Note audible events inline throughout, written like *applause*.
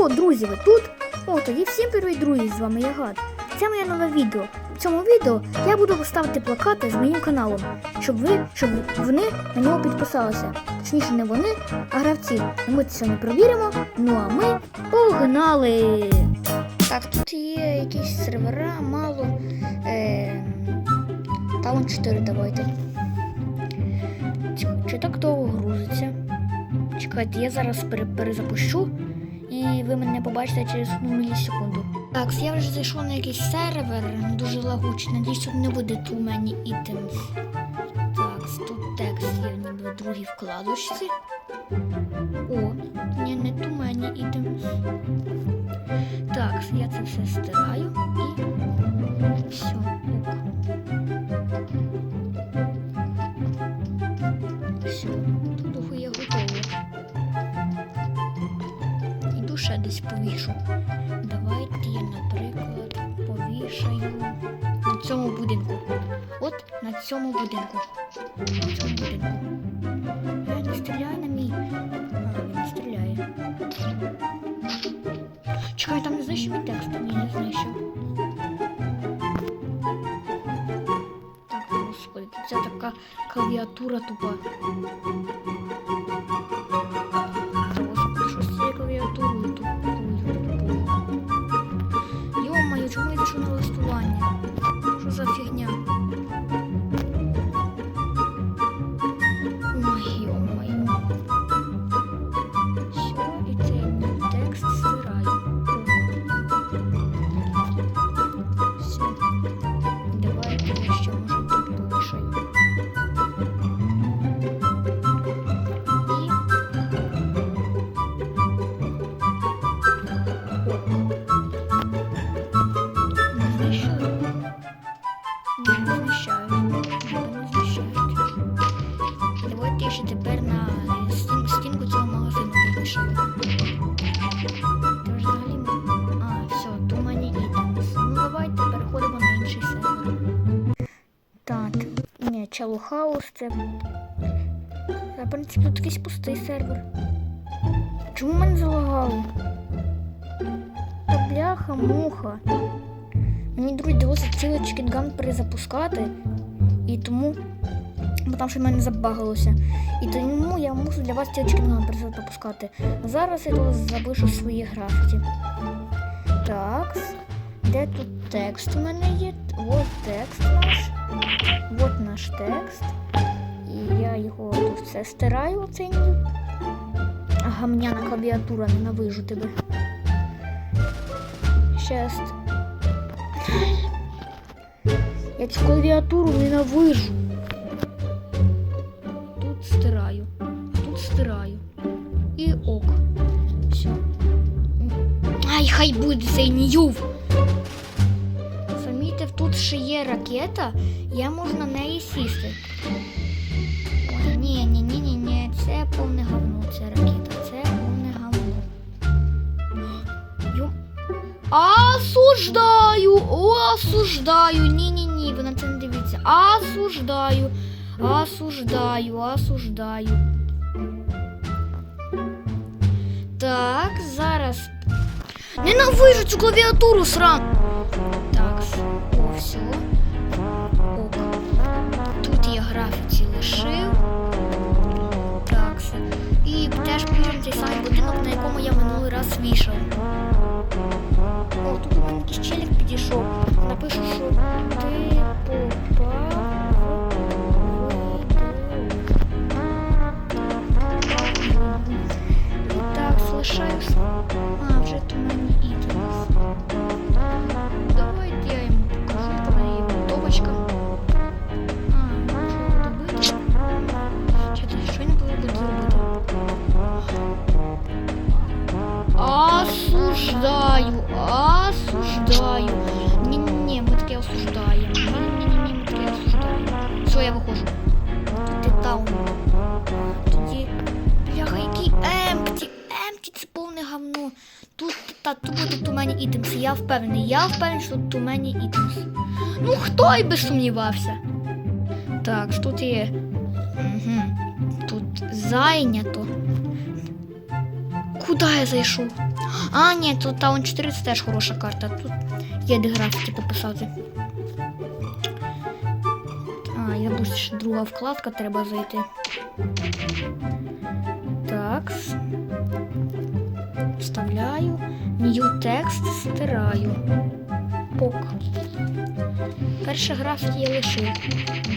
О, друзі, ви тут? О, тоді всім привіт, друзі, з вами я Гад. Це моє нове відео. В цьому відео я буду ставити плакати з моїм каналом, щоб ви, щоб вони на нього підписалися. Точніше, не вони, а гравці. Ми це сьогодні провіримо. Ну а ми погнали! Так, тут є якісь сервера, мало. Е, Таун 4 давайте. Чи так довго грузиться? Чекайте, я зараз перезапущу, і ви мене побачите через одну мілісекунду. Так, я вже зайшов на якийсь сервер, дуже лагучий. Надіюсь, тут не буде too many items. Так, тут текст є ніби в другій вкладочці. О, ні, не too many items. Так, я це все стираю і. Все, Іду ще десь повішу. Давайте я, наприклад, повішаю на цьому будинку. От на цьому будинку. На цьому будинку. Е, не стріляй на мій. А, він стріляє. Чекай, там не знищив мій текст? Ні, не знищив. Так, господи, це така клавіатура тупа. Хаус це. В принципі, тут якийсь пустий сервер. Чому мене залагало? Та бляха, муха. Мені друзі довелося цілий чекінган перезапускати, і тому. Бо там що в мене забагалося. І тому я мушу для вас цілий чекінган перезапускати. Зараз я тут запишу свої графіті. Так. Де тут текст у мене є? От текст наш. От наш текст. І я його тут все стираю, оцей. Гамняна клавіатура, ненавижу тебе. Щас. Я цю клавіатуру ненавижу. Тут стираю, тут стираю. І ок. Все. Ай, хай буде цей ньюв. Замітив, тут ще є ракета, я можу на неї сісти. Ой, ні, ні, ні, ні, ні, це повне говно, це ракета, це повне говно. Осуждаю! Осуждаю! Ні-ні-ні, ви на це не дивіться. Осуждаю! Осуждаю, осуждаю. Так, зараз. Ненавижу цю клавіатуру срам. Так, о, все. Ок. Тут я графіці лишив. Так. І теж пишемо цей самий будинок, на якому я минулий раз вішав. О, тут у якийсь челік підійшов. Напишу, що Я впевнений. Я впевнений, що тут тумені ітемс. Ну хто й би сумнівався? Так, що тут є. Угу. Тут зайнято. Куди я зайшов? А, ні, тут Таун 4 це теж хороша карта. Тут є де графіки пописати. А, я забув, що друга вкладка треба зайти. Так. Вставляю. New текст стираю. Пок. Перше графіті я лишив.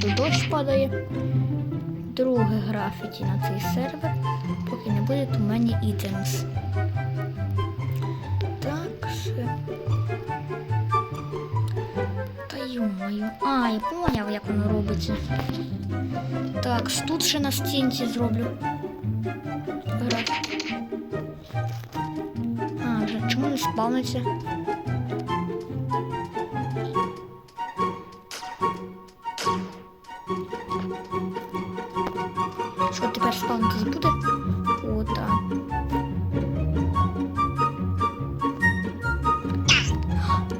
Тут дощ падає. Друге графіті на цей сервер, поки не буде у мене items. Так, все. Та йомаю. А, я поняв, як воно робиться. Так, тут ще на стінці зроблю. Спавниться? Що тепер спавнитись буде? О, так.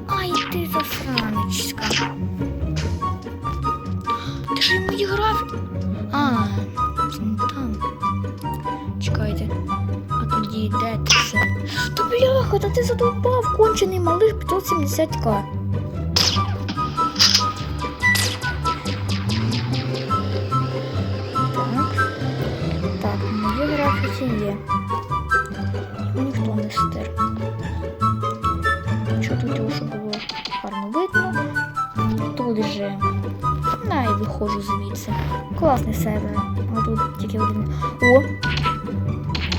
Ай, ти засранечка. Ти ж йому графіки. А, бляха, та ти задовбав, кончений малиш 570к. Так. Так, мої графіті є. Ніхто не стер. Що тут його щоб було гарно видно? Тут же. На і виходжу звідси. Класний сервер. А тут тільки один. О!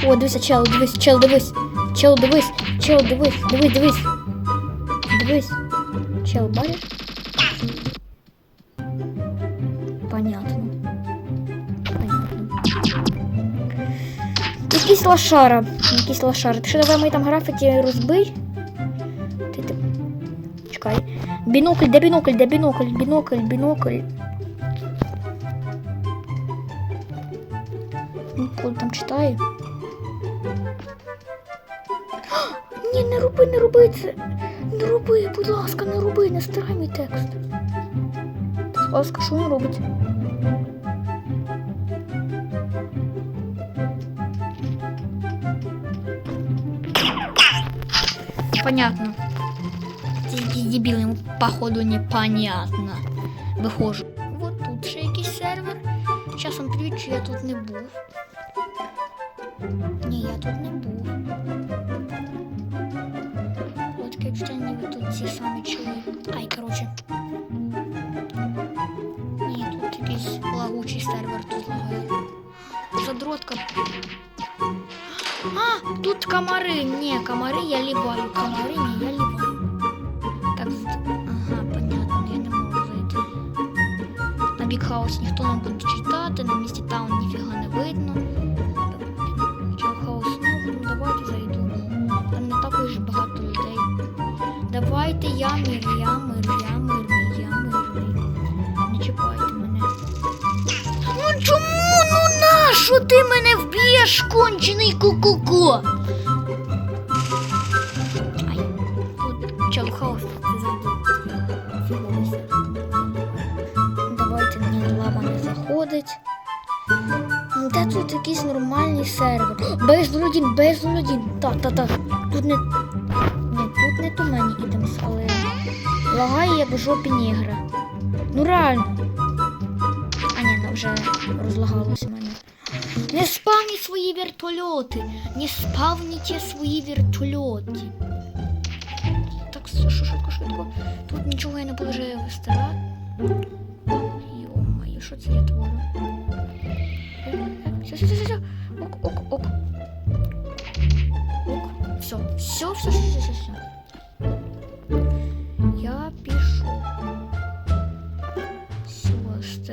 О, дивися, чел, дивись, чел, дивись. Чел, дивись, чел, дивись, дивись, дивись. Дивись. Чел, бачиш? Понятно. Понятно. Якийсь лошара. Якийсь лошара. Ти що давай мої там графіті розбий? Ти, ти... Чекай. Бінокль, де бінокль, де бінокль, бінокль, бінокль. Ну, там читає. Ні, не роби, не роби це. Не роби, будь ласка, не роби, не стирай мій текст. Будь ласка, що він робить? Понятно. Ці дебіли, йому походу непонятно. Виходжу. Вот тут ще якийсь сервер. Часом що я тут не був. Ні, я тут не був. ці самі чули. Ай, коротше. Ні, тут якийсь лагучий сервер тут лагає. Задротка. А, тут комари. Ні, комари я ліваю. Комари, ні, я ліваю. Так, з- ага, понятно, я не можу зайти. На Бік Хаус ніхто не буде читати, на місці Таун ніфіга не видно. Чел Хаус, ну, ну давайте зайду. Там не так уж багато людей. Давайте я мир, я мир, я мирний, я мирний. Не чіпайте мене. Ну чому? Ну нащо ти мене вб'єш, кончений ку-ку-ку? Ай, ти зайди. Фіговися. Давайте мені лава не заходить. Де тут якийсь нормальний сервер? Безлюдін, безлюдін. Так, так, так. Тут не. Ні, тут не тумані ітемс, лагає як в жопі негра. Ну реально. А ні, ну вже розлагалось у мене. Не спавніть свої вертольоти! Не спавніть свої вертольоти. Так, що швидко, швидко. Тут нічого я не вже вистирати. Йо-моє, що це я творю? Все, все, все, все. Ок, ок, ок. Ок. Все, все, все, все, все, все,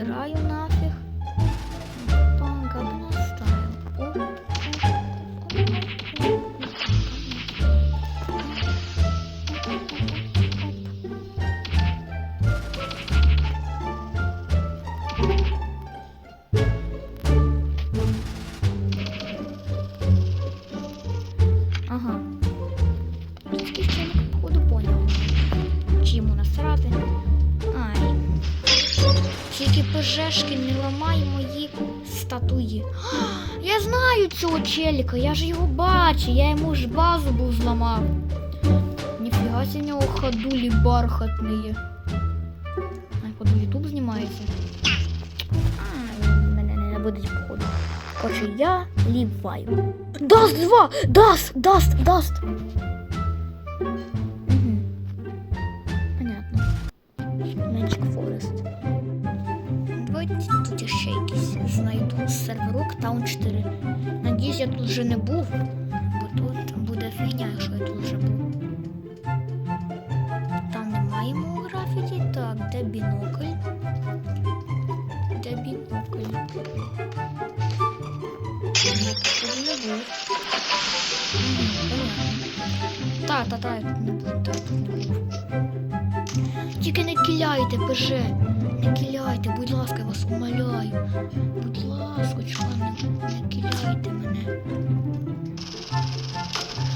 стираю нафиг. Пожежки не ламай мої стати. Ратує. *gasps* Я знаю цього челіка, я ж його бачу, я йому ж базу був зламав. Ніфіга в нього ходулі бархатні. Ай, поду ютуб знімається. Мене не будуть походу. Короче, я ліваю. Даст 2! Даст! Даст! Даст! Понятно. Тут ще якийсь знайду серверок Town 4. Надіюсь, я тут вже не був, бо тут буде фігня, якщо я тут вже був. Там немає мого графіті. Так, де бінокль? Де бінокль? Так, так, тут не був. Тільки не киляйте, ПЖ. Не киляйте, будь ласка, я вас умоляю. Будь ласка, не, не киляйте мене.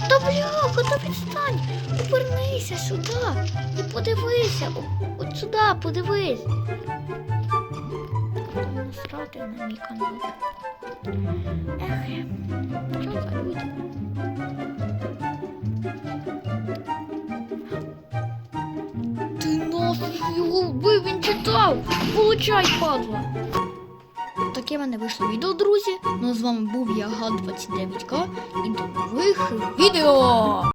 Та бляха, та відстань! Повернися сюди і подивися. От сюди, подивись. Насрати на мій канал. Ех, що за люди? Нафіг він читав! Получай, падла! Таке мене вийшло відео, друзі. Ну з вами був я Гад29К і до нових відео!